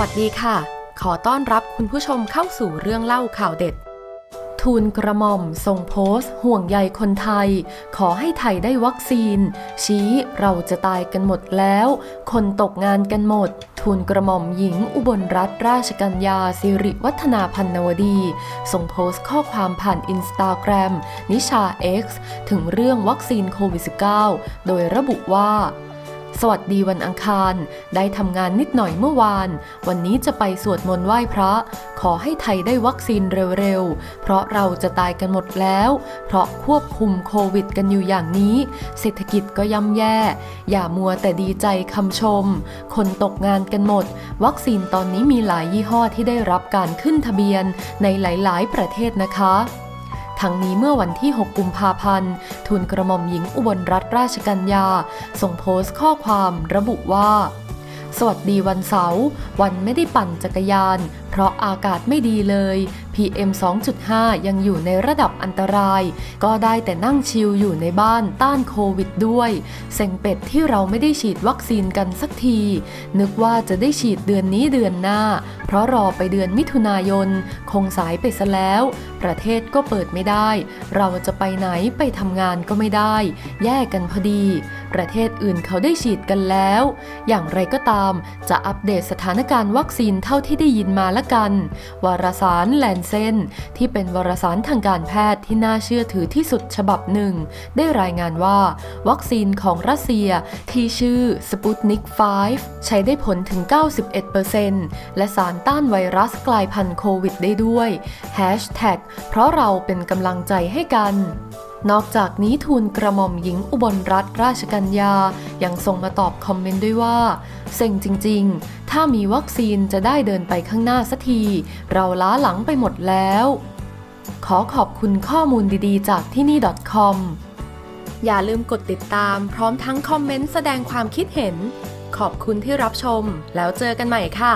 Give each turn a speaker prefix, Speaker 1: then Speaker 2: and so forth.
Speaker 1: วัสดีค่ะ ขอต้อนรับคุณผู้ชมเข้าสู่เรื่องเล่าข่าวเด็ด ทูลกระหม่อมทรงโพสต์ ห่วงใยคนไทย ขอให้ไทยได้วัคซีน ชี้เราจะตายกันหมดแล้ว คนตกงานกันหมด ทูลกระหม่อมหญิงอุบลรัตนราชกัญญาสิริวัฒนาพันนวดี ส่งโพสต์ข้อความผ่านอินสตาแกรมนิชา X ถึงเรื่องวัคซีนโควิด -19 โดยระบุว่า สวัสดีวันอังคาร ได้ทำงานนิดหน่อยเมื่อวาน วันนี้จะไปสวดมนต์ไหว้พระ ขอให้ไทยได้วัคซีนเร็วๆ เพราะเราจะตายกันหมดแล้ว เพราะควบคุมโควิดกันอยู่อย่างนี้ เศรษฐกิจก็ย่ำแย่ อย่ามัวแต่ดีใจคำชม คนตกงานกันหมด วัคซีนตอนนี้มีหลายยี่ห้อที่ได้รับการขึ้นทะเบียนในหลาย ๆ ประเทศนะคะ ทั้งนี้เมื่อวันที่ 6 กุมภาพันธ์ทูลกระหม่อมหญิงอุบลรัตนราชกัญญาส่งโพสต์ข้อความระบุว่า สวัสดีวันเสาร์วันไม่ได้ปั่นจักรยาน เพราะอากาศไม่ดีเลย PM 2.5 ยังอยู่ในระดับอันตราย ก็ได้แต่นั่งชิลอยู่ในบ้านต้านโควิดด้วย เซ็งเป็ดที่เราไม่ได้ฉีดวัคซีนกันสักที นึกว่าจะได้ฉีดเดือนนี้เดือนหน้า เพราะรอไปเดือนมิถุนายน คงสายไปซะแล้ว ประเทศก็เปิดไม่ได้ เราจะไปไหนไปทำงานก็ไม่ได้ แยกกันพอดี ประเทศอื่นเขาได้ฉีดกันแล้ว อย่างไรก็ตาม จะอัปเดตสถานการณ์วัคซีนเท่าที่ได้ยินมาละกัน วารสารแลนเซนที่เป็นวารสารทางการแพทย์ที่น่าเชื่อถือที่สุดฉบับหนึ่ง ได้รายงานว่า วัคซีนของรัสเซียที่ชื่อสปุตนิก 5 ใช้ได้ผลถึง 91%และสารต้านไวรัสกลายพันธุ์โควิดได้ด้วย Hashtag เพราะเราเป็นกำลังใจให้กัน นอกจากนี้ทูลกระหม่อมหญิงอุบลรัตนราชกัญญา ยังส่งมาตอบคอมเมนต์ด้วยว่า เซ็งจริง ๆ ถ้ามีวัคซีนจะได้เดินไปข้างหน้าสักที เราล้าหลังไปหมดแล้ว ขอขอบคุณข้อมูลดีๆ จากที่นี่ .com อย่าลืมกดติดตามพร้อมทั้งคอมเมนต์แสดงความคิดเห็น ขอบคุณที่รับชม แล้วเจอกันใหม่ค่ะ